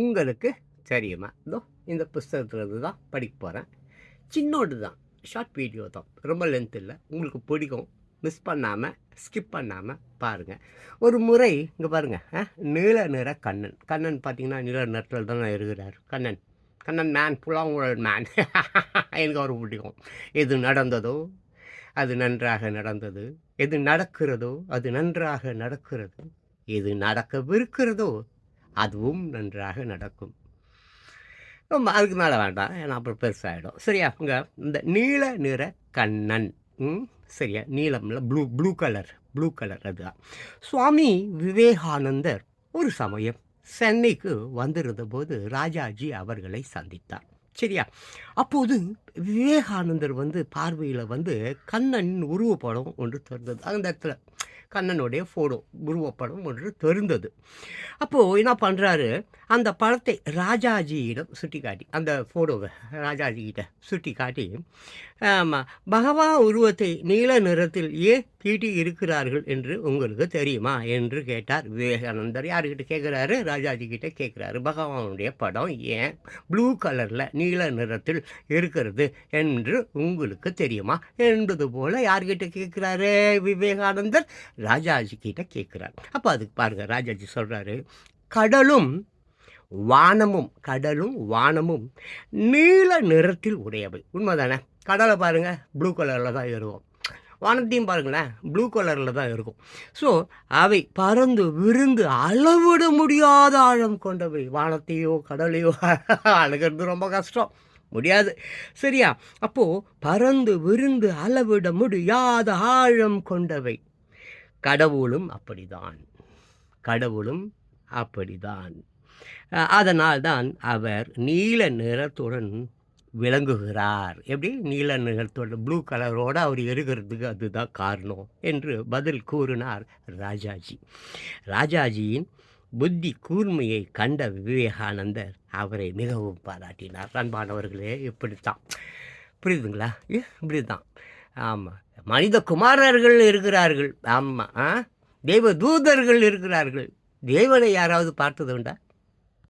உங்களுக்கு தெரியுமா? இதோ இந்த புஸ்தகத்துலேருந்து தான் படிக்க போகிறேன் சின்னோடு தான் ஷார்ட் வீடியோ தான். ரொம்ப லென்த் இல்லை. உங்களுக்கு பிடிக்கும். மிஸ் பண்ணாமல் ஸ்கிப் பண்ணாமல் பாருங்கள் ஒரு முறை இங்கே பாருங்கள் நீல நிற கண்ணன். கண்ணன் பார்த்தீங்கன்னா நீல நிறத்தில் தான் இருக்கிறார். கண்ணன். கண்ணன் மேன் புலாங்குழல் மேன் எனக்கு அவர் பிடிக்கும். எது நடந்ததோ அது நன்றாக நடந்தது. எது நடக்கிறதோ அது நன்றாக நடக்கிறது. எது நடக்கவிருக்கிறதோ அதுவும் நன்றாக நடக்கும். ரொம்ப அதுக்கு மேலே வேண்டாம். ஏன்னா அப்புறம் பெருசாகிடும் சரியா? இங்கே இந்த நீல நிற கண்ணன். ம்? சரியா? நீலம்ல blue blue colour. Blue colour அதுதான். சுவாமி விவேகானந்தர் ஒரு சமயம் சென்னைக்கு வந்திருந்த போது ராஜாஜி அவர்களை சந்தித்தார். சரியா? அப்போது விவேகானந்தர் வந்து பார்வையில் வந்து கண்ணன் உருவப்படம் ஒன்று திறந்தது. அந்த இடத்துல கண்ணனுடைய ஃபோட்டோ உருவப்படம் ஒன்று தெரிந்தது. அப்போது என்ன பண்ணுறாரு அந்த படத்தை ராஜாஜியிடம் சுட்டி காட்டி அந்த ஃபோட்டோவை ராஜாஜிகிட்ட சுட்டி காட்டி ஆமாம் பகவான் உருவத்தை நீல நிறத்தில் ஏன் தீட்டி இருக்கிறார்கள் என்று உங்களுக்கு தெரியுமா? என்று கேட்டார் விவேகானந்தர். யாருக்கிட்ட கேட்குறாரு ராஜாஜி கிட்ட கேட்குறாரு பகவானுடைய படம் ஏன் ப்ளூ கலரில் நீல நிறத்தில் இருக்கிறது என்று உங்களுக்கு தெரியுமா? என்பது போல் யார்கிட்ட கேட்குறாரு விவேகானந்தர்? ராஜாஜி கிட்ட கேட்குறார். அப்போ அதுக்கு பாருங்கள் ராஜாஜி சொல்கிறாரு கடலும் வானமும் கடலும் வானமும் நீல நிறத்தில் உடையவை. உண்மைதானே? கடலை பாருங்கள் ப்ளூ கலரில் தான் இருக்கும். வானத்தையும் பாருங்களேன் ப்ளூ கலரில் தான் இருக்கும். ஸோ அவை பறந்து விருந்து அளவிட முடியாத ஆழம் கொண்டவை. வானத்தையோ கடலையோ அழகிறது ரொம்ப கஷ்டம். முடியாது. சரியா? அப்போது பறந்து விருந்து அளவிட முடியாத ஆழம் கொண்டவை. கடவுளும் அப்படிதான். கடவுளும் அப்படிதான். அதனால் தான் அவர் நீல நிறத்துடன் விளங்குகிறார். எப்படி? நீல நிறத்தோட ப்ளூ கலரோடு அவர் இருக்கிறதுக்கு அதுதான் காரணம் என்று பதில் கூறினார் ராஜாஜி. ராஜாஜியின் புத்தி கூர்மையை கண்ட விவேகானந்தர் அவரை மிகவும் பாராட்டினார். அன்பானவர்களே இப்படித்தான். புரியுதுங்களா? இப்படி தான் ஆமாம் மனித குமாரர்கள் இருக்கிறார்கள். ஆமாம் ஆ? தெய்வ தூதர்கள் இருக்கிறார்கள். தேவனை யாராவது பார்த்தது உண்டா?